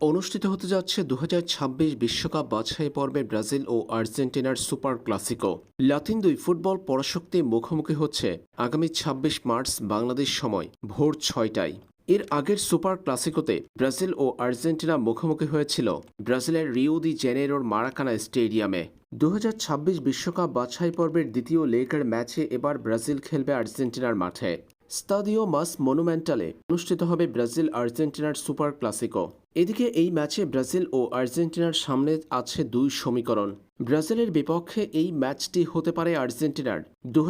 অনুষ্ঠিত হতে যাচ্ছে দু বিশ্বকাপ বাছাই পর্বে ব্রাজিল ও আর্জেন্টিনার সুপার ক্লাসিকো। লাতিন দুই ফুটবল পরাশক্তি মুখোমুখি হচ্ছে আগামী ২৬ মার্চ বাংলাদেশ সময়, ভোর ছয়টায়। এর আগের সুপার ক্লাসিকোতে ব্রাজিল ও আর্জেন্টিনা মুখোমুখি হয়েছিল ব্রাজিলের রিও দি জেনেরোর মারাকানা স্টেডিয়ামে। দু বিশ্বকাপ বাছাই পর্বের দ্বিতীয় লেগের ম্যাচে এবার ব্রাজিল খেলবে আর্জেন্টিনার মাঠে। স্তাদিও মাস মনুমেন্টালে অনুষ্ঠিত হবে ব্রাজিল আর্জেন্টিনার সুপার ক্লাসিকো। এদিকে এই ম্যাচে ব্রাজিল ও আর্জেন্টিনার সামনে আছে দুই সমীকরণ। ব্রাজিলের বিপক্ষে এই ম্যাচটি হতে পারে আর্জেন্টিনার। দু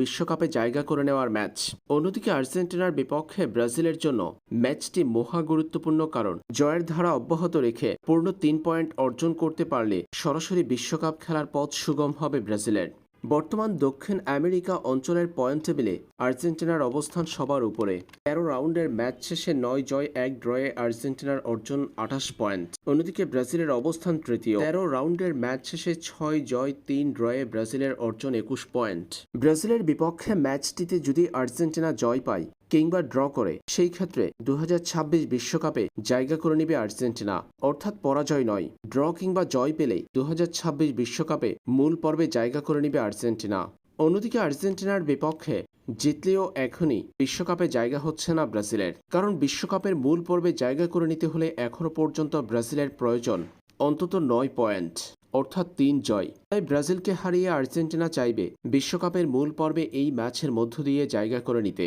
বিশ্বকাপে জায়গা করে নেওয়ার ম্যাচ। অন্যদিকে আর্জেন্টিনার বিপক্ষে ব্রাজিলের জন্য ম্যাচটি মহা গুরুত্বপূর্ণ কারণ, জয়ের ধারা অব্যাহত রেখে পূর্ণ তিন পয়েন্ট অর্জন করতে পারলে সরাসরি বিশ্বকাপ খেলার পথ সুগম হবে ব্রাজিলের। বর্তমান দক্ষিণ আমেরিকা অঞ্চলের পয়েন্ট টেবিলে আর্জেন্টিনার অবস্থান সবার উপরে। তেরো রাউন্ডের ম্যাচ শেষে নয় জয়, এক ড্রয়ে আর্জেন্টিনার অর্জন আঠাশ পয়েন্ট। অন্যদিকে ব্রাজিলের অবস্থান তৃতীয়। তেরো রাউন্ডের ম্যাচ শেষে ছয় জয়, তিন ড্রয়ে ব্রাজিলের অর্জন একুশ পয়েন্ট। ব্রাজিলের বিপক্ষে ম্যাচটিতে যদি আর্জেন্টিনা জয় পায় কিংবা ড্র করে, সেই ক্ষেত্রে দু বিশ্বকাপে জায়গা করে নেবে আর্জেন্টিনা। অর্থাৎ পরাজয় নয়, ড্র কিংবা জয় পেলেই দু বিশ্বকাপে মূল পর্বে জায়গা করে নেবে আর্জেন্টিনা। অন্যদিকে আর্জেন্টিনার বিপক্ষে জিতলেও এখনই বিশ্বকাপে জায়গা হচ্ছে না ব্রাজিলের। কারণ বিশ্বকাপের মূল পর্বে জায়গা করে নিতে হলে এখনও পর্যন্ত ব্রাজিলের প্রয়োজন অন্তত নয় পয়েন্ট, অর্থাৎ তিন জয়। তাই ব্রাজিলকে হারিয়ে আর্জেন্টিনা চাইবে বিশ্বকাপের মূল পর্বে এই ম্যাচের মধ্য দিয়ে জায়গা করে নিতে।